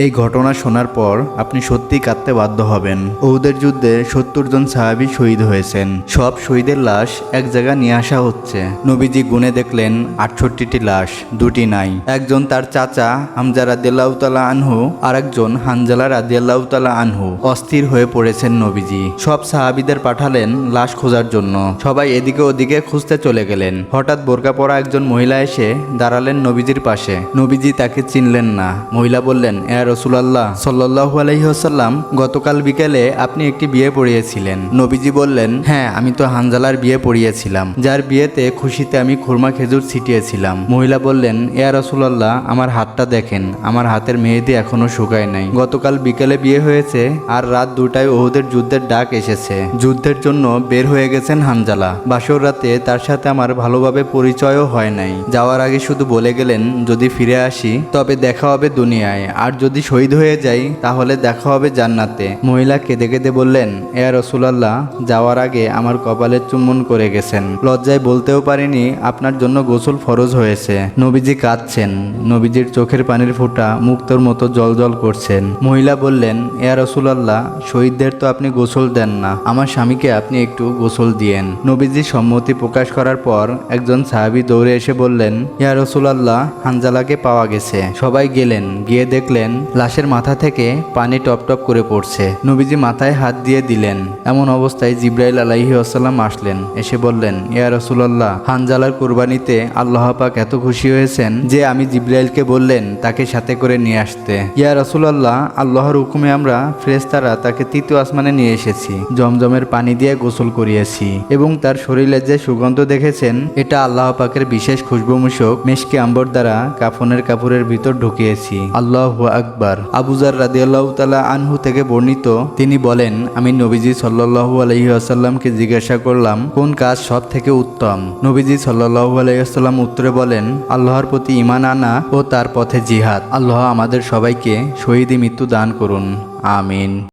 এই ঘটনা শোনার পর আপনি সত্যি কাঁদতে বাধ্য হবেন। ওদের যুদ্ধে সত্তর জন সাহাবি শহীদ হয়েছেন। সব শহীদের লাশ এক জায়গায় নিয়ে আসা হচ্ছে। নবীজি গুনে দেখলেন, আটষট্টিটি লাশ, দুটি নাই। একজন তার চাচা হামজা রাদিয়াল্লাহু তাআলা আনহু আর একজন হানজালা রাদিয়াল্লাহু তাআলা আনহু। অস্থির হয়ে পড়েছেন নবীজি। সব সাহাবিদের পাঠালেন লাশ খোঁজার জন্য। সবাই এদিকে ওদিকে খুঁজতে চলে গেলেন। হঠাৎ বোরকা পরা একজন মহিলা এসে দাঁড়ালেন নবীজির পাশে। নবীজি তাকে চিনলেন না। মহিলা বললেন, এ রসুলাল্লাহ সাল্লাহু আলহিহাসাল্লাম গতকাল বিকেলে আপনি একটি বিয়ে পড়িয়েছিলেন। নবীজি বললেন হ্যাঁ আমি তো হানজালার বিয়ে পড়িয়েছিলাম। যার বিয়েতে খুশিতে আমি খুরমা খেজুর ছিটিয়েছিলাম। মহিলা বললেন এ রসুলাল্লাহ, আমার হাতটা দেখেন। আমার হাতের মেহেদি এখনও শুকায় নাই। গতকাল বিকেলে বিয়ে হয়েছে, আর রাত দুটায় ওহুদের যুদ্ধের ডাক এসেছে। যুদ্ধের জন্য বের হয়ে গেছেন হানজালা। বাসর রাতে তার সাথে আমার ভালোভাবে পরিচয়ও হয় নাই। যাওয়ার আগে শুধু বলে গেলেন, যদি ফিরে আসি, তবে দেখা হবে দুনিয়ায়। আর যদি শহীদ হয়ে যাই, তাহলে দেখা হবে জান্নাতে। মহিলা কেঁদে কেঁদে বললেন, এ রসুলাল্লাহ, যাওয়ার আগে আমার কপালে চুম্বন করে গেছেন। লজ্জায় বলতেও পারিনি, আপনার জন্য গোসল ফরজ হয়েছে। নবীজি কাঁদছেন। নবীজির চোখের পানির ফোঁটা মুক্তর মতো জল জল করছেন। মহিলা বললেন, এ রসুলাল্লাহ, শহীদদের তো আপনি গোসল দেন না। আমার স্বামীকে আপনি একটু গোসল দিয়েন। নবীজি সম্মতি প্রকাশ করার পর একজন সাহাবি দৌড়ে এসে বললেন, ইয়া রসুলাল্লাহ, হানজালাকে পাওয়া গেছে। সবাই গেলেন, গিয়ে দেখলেন লাশের মাথা থেকে পানি টপ টপ করে পড়ছে। নবীজি মাথায় হাত দিয়ে দিলেন। এমন অবস্থায় জিব্রাইল আলাইহি আসাল্লাম আসলেন। এসে বললেন, ইয়া রসুলাল্লাহ, হানজালার কুরবানিতে আল্লাহ পাক এত খুশি হয়েছেন যে আমি জিব্রাইলকে বললেন তাকে সাথে করে নিয়ে আসতে। ইয়া রসুলাল্লাহ, আল্লাহর হুকুমে আমরা ফ্রেস্তারা তাকে তৃতীয় আসমানে নিয়ে এসেছি। জমজমের পানি দিয়ে গোসল করিয়েছি এবং তার শরীরে যে সুগন্ধ দেখেছেন, এটা আল্লাহ পাকের বিশেষ খুশবুমূষক মেশকে আম্বর দ্বারা কাফনের কাপড়ের ভিতর ঢুকিয়েছি। আল্লাহ আকবার। আবুজার রাদিয়াল্লাহু আনহু থেকে বর্ণিত, তিনি বলেন, আমি নবীজি সাল্লু আলহি আসাল্লামকে জিজ্ঞাসা করলাম, কোন কাজ সব থেকে উত্তম? নবীজি সাল্লু আলহিহাসাল্লাম উত্তরে বলেন, আল্লাহর প্রতি ইমান আনা ও তার পথে জিহাদ। আল্লাহ আমাদের সবাইকে শহীদি মৃত্যু দান করুন। আমিন।